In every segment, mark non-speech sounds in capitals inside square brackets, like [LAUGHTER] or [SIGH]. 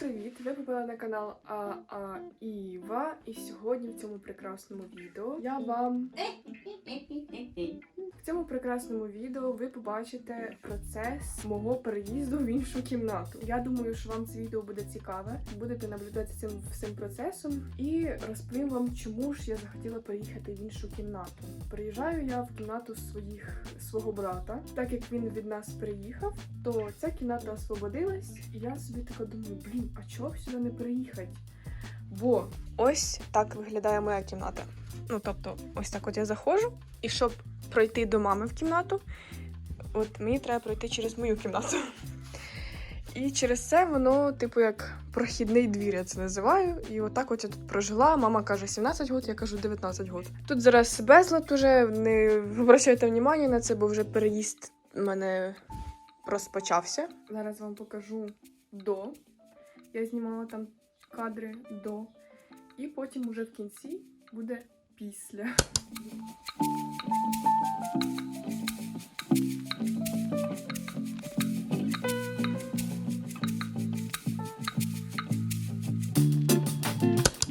привіт! Ви попали на канал АА Іва, і сьогодні в цьому прекрасному відео я вам в цьому прекрасному відео ви побачите процес мого переїзду в іншу кімнату. Я думаю, що вам це відео буде цікаве. Будете наблюдати цим всім процесом і розповім вам, чому ж я захотіла переїхати в іншу кімнату. Приїжджаю я в кімнату своїх свого брата, так як він від нас приїхав, то ця кімната освободилась, і я собі така думаю, блін, а чого сюди не переїхати? Бо ось так виглядає моя кімната. Ну тобто, ось так от я заходжу, і щоб пройти до мами в кімнату, от мені треба пройти через мою кімнату. І через це воно, типу, як прохідний двір, я це називаю. І отак от я тут прожила. Мама каже 17 років, я кажу 19 років. Тут зараз безлад уже, не обращайте внимання на це, бо вже переїзд у мене розпочався. Зараз вам покажу до. Я знімала там кадри до. І потім уже в кінці буде після.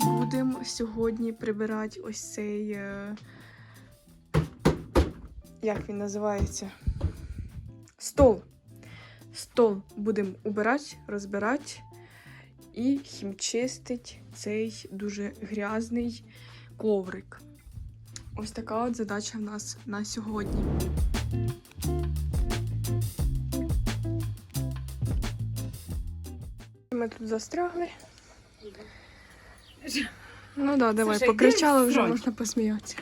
Будемо сьогодні прибирати ось цей. е, Як він називається? Стол. Стол будемо убирати, розбирати і хімчистить цей дуже грязний коврик. Ось така от задача в нас на сьогодні. Ми тут застрягли. Ну да, давай, покричала вже, можна посміятися.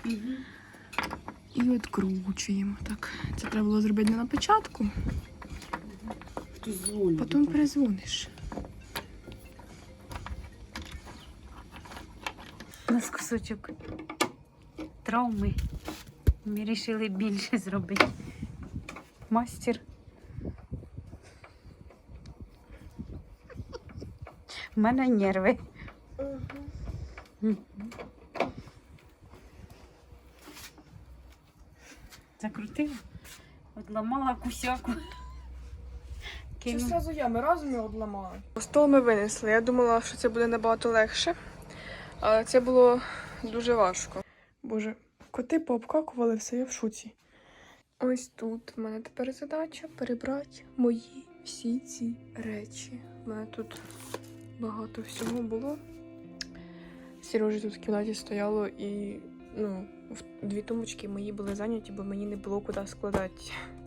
І відкручуємо. Так, це треба було зробити не на початку, потім перезвониш. Нас кусочок травми. Ми вирішили більше зробити. Мастер. У мене нерви. Мгм. Закрутила, одламала кусяку. Чи я, ми разом його одламали. Стол ми винесли. Я думала, що це буде набагато легше, але це було дуже важко. Боже, коти пообкакували все, я в шуці. Ось тут в мене тепер задача перебрати мої всі ці речі. У мене тут багато всього було. Сережі тут в кімнаті стояло і ну, в- дві тумочки мої були зайняті, бо мені не було куди складати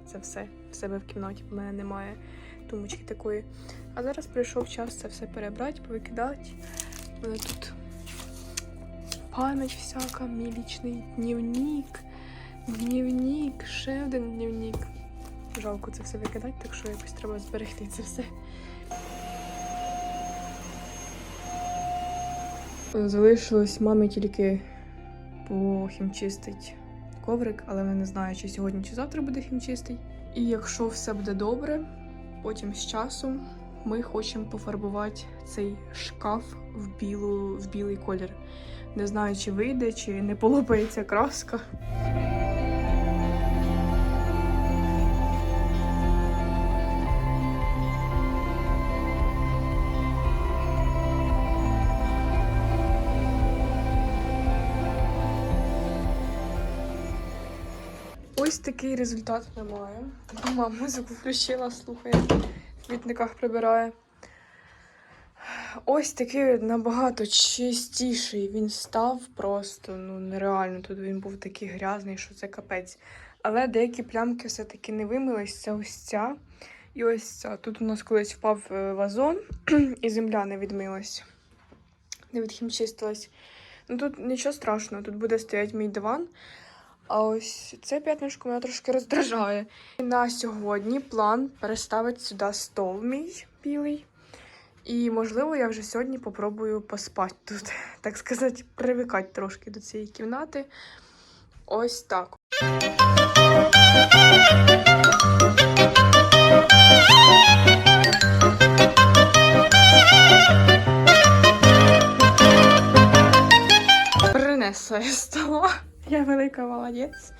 це все в себе в кімнаті, бо в мене немає тумочки такої. А зараз прийшов час це все перебрати, повикидати. У мене тут пам'ять всяка, мій лічний дневник, дневник, ще один дневник. Жалко це все викидати, так що якось треба зберегти це все. Залишилось мамі тільки похімчистить коврик, але вона не знає, чи сьогодні, чи завтра буде хімчистий. І якщо все буде добре, потім з часом ми хочемо пофарбувати цей шкаф в, білу, в білий колір. Не знаю, чи вийде, чи не полопається краска. Ось такий результат ми маємо. Мама музику включила, слухає, квітниках прибирає. Ось такий набагато чистіший він став просто ну нереально. Тут він був такий грязний, що це капець. Але деякі плямки все-таки не вимились. Це ось ця і ось ця. Тут у нас колись впав е, вазон, [CLEARS THROAT] і земля не відмилась, не відхімчистилась. Ну тут нічого страшного, тут буде стояти мій диван. А ось це п'ятнишко мене трошки роздражає. На сьогодні план переставити сюди стол мій білий. І, можливо, я вже сьогодні попробую поспати тут, [LAUGHS] так сказати, привикати трошки до цієї кімнати. Ось так. Принесла я стола. Я велика молодець.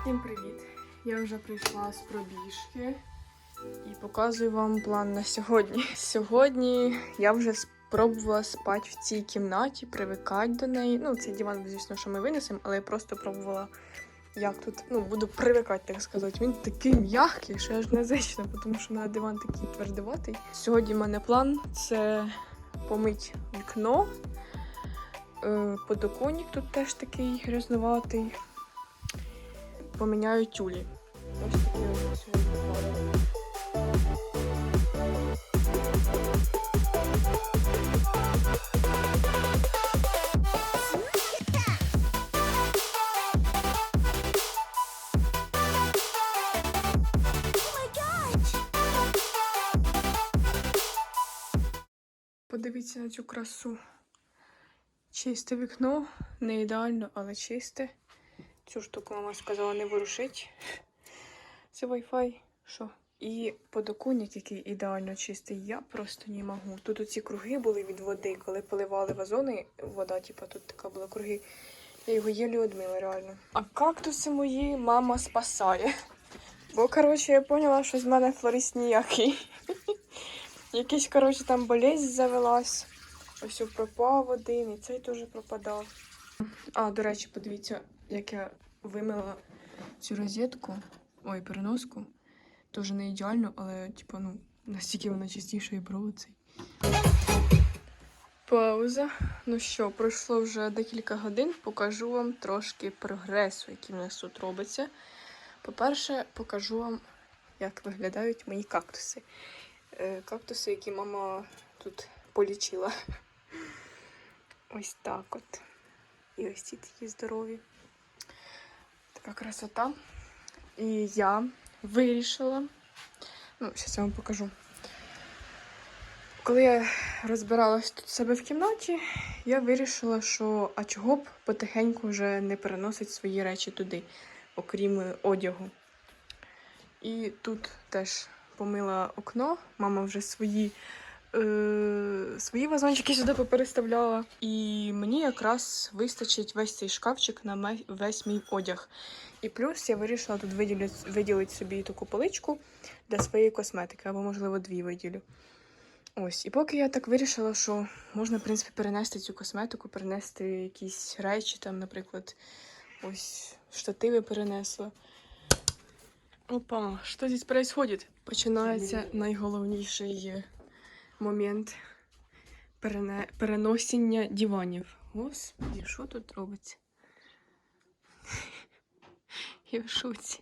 Всім привіт! Я вже прийшла з пробіжки і показую вам план на сьогодні. Сьогодні я вже спробувала спати в цій кімнаті, привикати до неї. Ну, цей диван, звісно, що ми винесемо, але я просто пробувала, як тут ну, буду привикати, так сказати. Він такий м'який, що я ж не зична, тому що на диван такий твердоватий. Сьогодні в мене план це помити вікно. Е, Подоконник тут теж такий грязноватий. поміняю тюлі. Ось такі ось Подивіться на цю красу. Чисте вікно, не ідеально, але чисте. Цю штуку мама сказала не ворушить. Це Wi-Fi. Що? І подоконник, який ідеально чистий, я просто не можу. Тут оці круги були від води, коли поливали вазони, вода, типа, тут така була круги. Я його єлі одмила, реально. А кактуси мої мама спасає. Бо, коротше, я поняла, що з мене флорист ніякий. Якийсь, коротше, там болезнь завелась. Ось пропав один, і цей теж пропадав. А, до речі, подивіться, як я вимила цю розетку, ой, переноску. Теж не ідеально, але, типу, ну, настільки вона чистіша і провод цей. Пауза. Ну що, пройшло вже декілька годин. Покажу вам трошки прогресу, який в нас тут робиться. По-перше, покажу вам, як виглядають мої кактуси. Е, Кактуси, які мама тут полічила. Ось так от. І ось ці такі здорові. Така красота. І я вирішила. Ну, зараз я вам покажу. Коли я розбиралась тут себе в кімнаті, я вирішила, що а чого б потихеньку вже не переносить свої речі туди, окрім одягу. І тут теж помила окно. Мама вже свої, е, свої вазончики сюди попереставляла. І мені якраз вистачить весь цей шкафчик на весь мій одяг. І плюс я вирішила тут виділити, виділити собі таку поличку для своєї косметики, або, можливо, дві виділю. Ось, і поки я так вирішила, що можна, в принципі, перенести цю косметику, перенести якісь речі, там, наприклад, ось штативи перенесла. Опа, що здесь происходит? Починається найголовніший момент перене... переносіння диванів. Господи, що тут робиться? [LAUGHS] Я в шоці.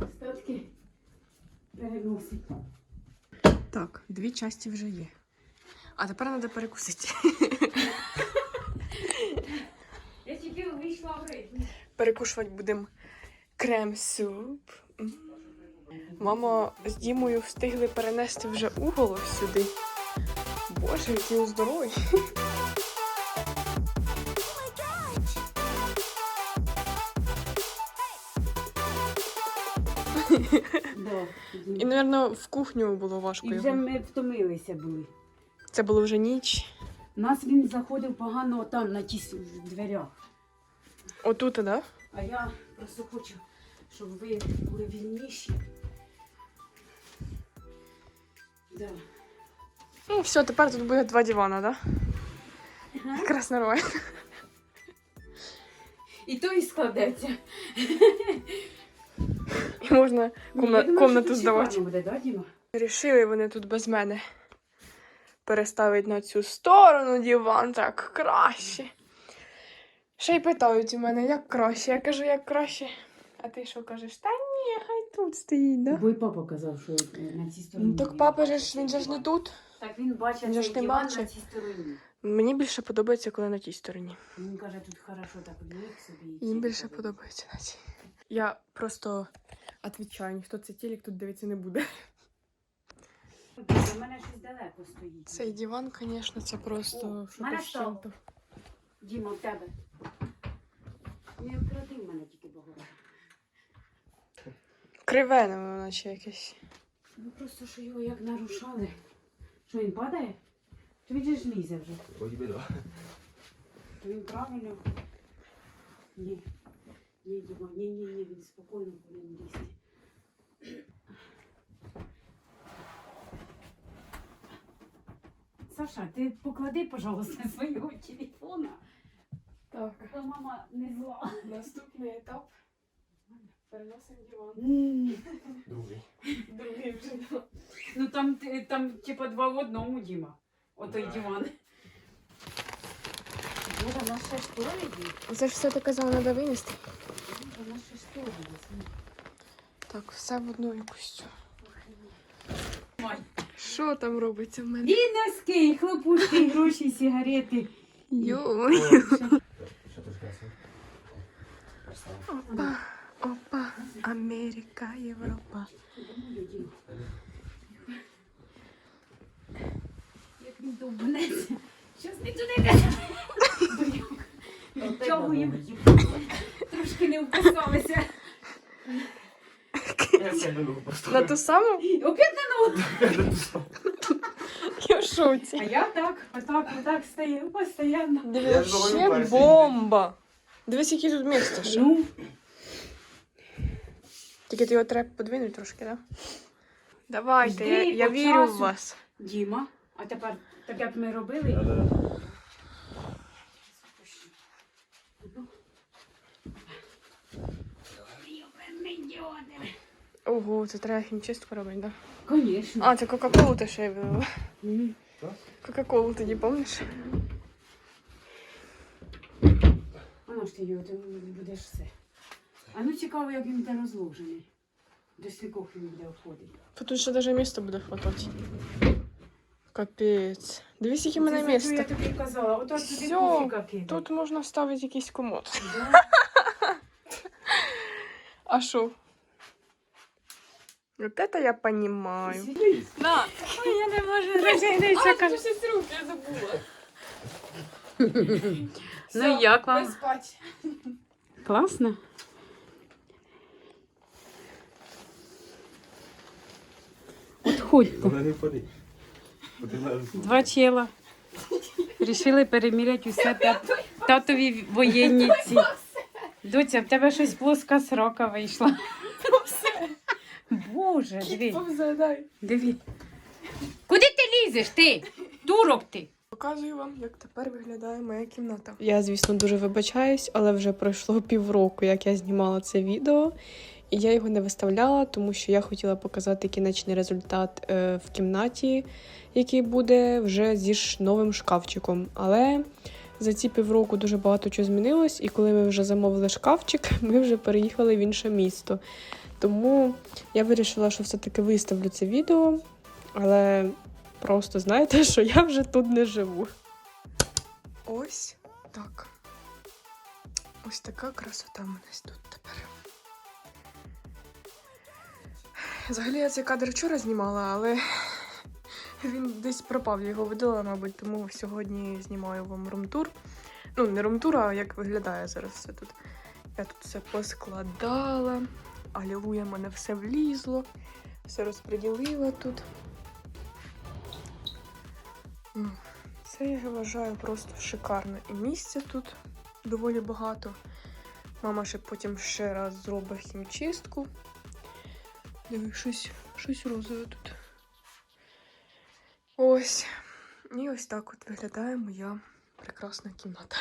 Остатки. Так, дві часті вже є. А тепер треба перекусити. [LAUGHS] Я тільки вийшла в ритм. Перекушувати будемо крем-суп. М. Мама з Дімою встигли перенести вже угол сюди. Боже, який він здоровий. І, мабуть, в кухню було важко І вже його. ми втомилися були. Це було вже ніч. Нас він заходив погано там на ті дверях. Отут, так? Да? А я просто хочу, щоб ви були вільніші. Да. Ну, все, тепер тут буде два дивана, так? Да? Якраз нормально. І то і складеться. І можна комна... думаю, комнату здавати. буде, да, Діма? Рішили вони тут без мене переставити на цю сторону диван, так краще. Ще й питають у мене, як краще. Я кажу, як краще. А ти що кажеш? Та ні, хай тут стоїть, да? Бо й папа казав, що е, на цій стороні. Ну так папа же ж він же ж не тут. Так він бачив Він же ж цей диван на цій стороні. Мені більше подобається, коли на тій стороні. Він каже, тут хорошо так ліг собі. і Їм більше подобається. подобається на цій. Я просто відповідаю, ніхто цей телек тут дивитися не буде. У мене щось далеко стоїть. Цей диван, звісно, це просто О, мене Діма, в тебе. Не вкради в мене тільки багато. Криве, наче якесь. Ну просто що його як нарушали. Що він падає? То він же ж лізе вже. Вроді би, да. То він правильно. Ні. Ні, Діма, ні, ні, ні, він спокійно повинен лізти. Саша, ти поклади, пожалуйста, [LAUGHS] свого телефона. Так, То мама не зла. наступний етап. Переносимо диван. Другий. Другий вже. Ну там, ти- там типа два в одному, Діма. Отой Да. диван. Боже, на ще штори Це ж все ти казала, треба винести. На ще штори Так, все в одну якусь. Май. Що там робиться в мене? І носки, і хлопушки, і гроші, і сигарети. Йой. Що ти сказав? Опа, опа, Америка, Європа. Як він довбнеться. Щас не туди не. Відтягуємо. Трошки не вписалися. На ту саму? [LAUGHS] Опять на ногу. Я в шоці. А я так, отак, отак стою постійно. Диви, перший. бомба. Дивись, які тут місце. ще. Ну, Тільки ти його треба подвинути трошки, так? Да? Давайте, Жди я, я по вірю в часу. вас. Діма, а тепер, так як ми робили, Ого, це треба хімчистку робити, так? Конечно. Да? А, це Кока-Колу ти ще й вилила. М. Кока-Колу тоді, пам'ятаєш? А ну ж ти його, ти будеш все. А ну цікаво, як він буде розложений. До стількох він буде входити. Тут ще навіть місто буде хватати. Капець. Дивись, яке в мене Це за що місце. Я тобі казала, ото туди Всьо, куфіка кидати. Тут можна вставити якийсь комод. Да? [LAUGHS] А що? Вот это я понимаю. На, Ой, я не можу розігнутися. кажу. щось руки я забула. [LAUGHS] Ну, як вам? спать. Класно. От ходьте. Вона не впаде. Два чела. Рішили переміряти усе тат- татові воєнні ці. Доця, в тебе щось плоска срока вийшла. Боже, диви, Повзадай. диви. Куди ти лізеш, ти? Турок ти. Показую вам, як тепер виглядає моя кімната. Я, звісно, дуже вибачаюсь, але вже пройшло півроку, як я знімала це відео, і я його не виставляла, тому що я хотіла показати кінечний результат е, в кімнаті, який буде вже зі ж новим шкафчиком. Але за ці півроку дуже багато чого змінилось, і коли ми вже замовили шкафчик, [LAUGHS] ми вже переїхали в інше місто. Тому я вирішила, що все-таки виставлю це відео, але Просто знаєте, [LAUGHS] що я вже тут не живу. Ось так. Ось така красота в мене тут тепер. Взагалі я цей кадр вчора знімала, але він десь пропав, я його видала, мабуть, тому сьогодні знімаю вам румтур. Ну, не румтур, а як виглядає зараз все тут. Я тут все поскладала. Алілуя, мене все влізло, все розподілила тут. Це я вважаю просто шикарно. І місця тут доволі багато. Мама ще потім ще раз зробить хімчистку. Диви, щось, щось розове тут. Ось. І ось так от виглядає моя прекрасна кімната.